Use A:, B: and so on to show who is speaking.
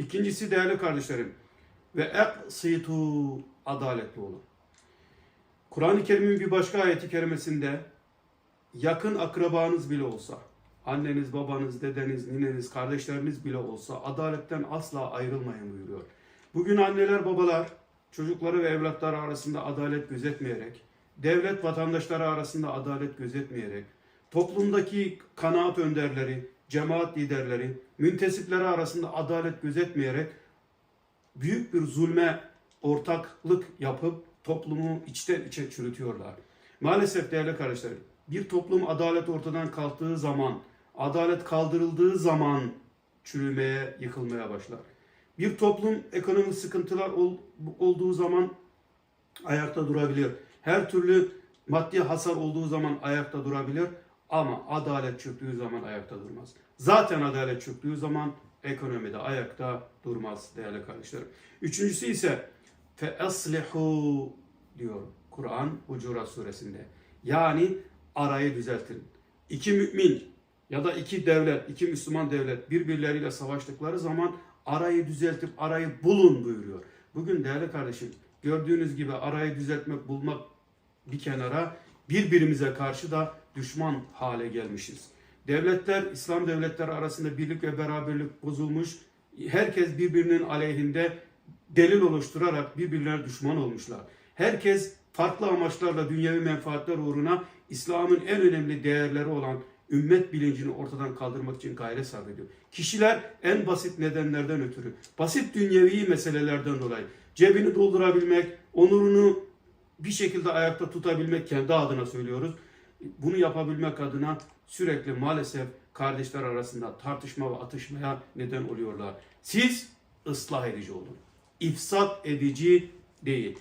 A: İkincisi değerli kardeşlerim ve eksitu adaletli olun. Kur'an-ı Kerim'in bir başka ayeti kerimesinde yakın akrabanız bile olsa, anneniz, babanız, dedeniz, nineniz, kardeşleriniz bile olsa adaletten asla ayrılmayın buyuruyor. Bugün anneler, babalar çocukları ve evlatları arasında adalet gözetmeyerek, devlet vatandaşları arasında adalet gözetmeyerek, toplumdaki kanaat önderleri, cemaat liderleri, müntesipleri arasında adalet gözetmeyerek büyük bir zulme ortaklık yapıp toplumu içten içe çürütüyorlar. Maalesef değerli kardeşlerim, bir toplum adalet ortadan kalktığı zaman, adalet kaldırıldığı zaman çürümeye, yıkılmaya başlar. Bir toplum ekonomik sıkıntılar ol- olduğu zaman ayakta durabilir. Her türlü maddi hasar olduğu zaman ayakta durabilir ama adalet çöktüğü zaman ayakta durmaz. Zaten adalet çöktüğü zaman ekonomide ayakta durmaz değerli kardeşlerim. Üçüncüsü ise fe aslihu diyor Kur'an Hucurat suresinde. Yani arayı düzeltin. İki mümin ya da iki devlet, iki Müslüman devlet birbirleriyle savaştıkları zaman arayı düzeltip arayı bulun buyuruyor. Bugün değerli kardeşim gördüğünüz gibi arayı düzeltmek, bulmak bir kenara birbirimize karşı da düşman hale gelmişiz. Devletler, İslam devletleri arasında birlik ve beraberlik bozulmuş. Herkes birbirinin aleyhinde delil oluşturarak birbirlerine düşman olmuşlar. Herkes farklı amaçlarla dünyevi menfaatler uğruna İslam'ın en önemli değerleri olan ümmet bilincini ortadan kaldırmak için gayret sarf ediyor. Kişiler en basit nedenlerden ötürü, basit dünyevi meselelerden dolayı cebini doldurabilmek, onurunu bir şekilde ayakta tutabilmek kendi adına söylüyoruz. Bunu yapabilmek adına sürekli maalesef kardeşler arasında tartışma ve atışmaya neden oluyorlar. Siz ıslah edici olun. İfsat edici değil.